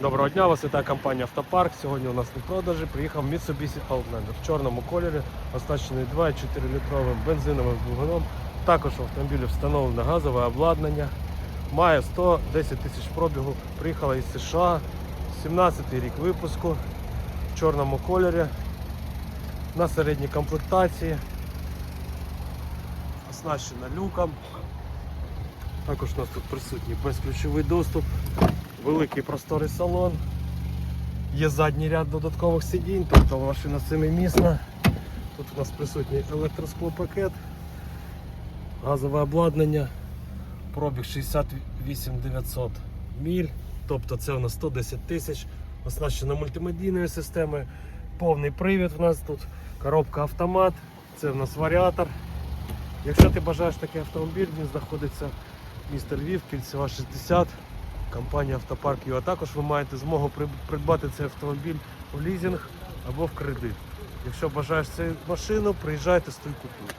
Доброго дня, вас вітає компанія Автопарк. Сьогодні у нас на продажі приїхав Mitsubishi Outlander в чорному кольорі, оснащений 2,4 літровим бензиновим двигуном. Також в автомобілі встановлене газове обладнання. Має 110 тисяч пробігу. Приїхала із США. 17-й рік випуску в чорному кольорі. На середній комплектації. Оснащена люком. Також у нас тут присутній безключовий доступ, великий просторий салон. Є задній ряд додаткових сидінь, тобто машина семимісна. Тут у нас присутній електросклопакет, газове обладнання, пробіг 68 900 міль, тобто це у нас 110 тисяч, оснащена мультимедійною системою, повний привід у нас тут, коробка автомат, це у нас варіатор. Якщо ти бажаєш такий автомобіль, він знаходиться місто Львів, кільцева 60, компанія Автопарк А також ви маєте змогу при- придбати цей автомобіль в лізинг або в кредит. Якщо бажаєш цю машину, приїжджайте, стой купуй.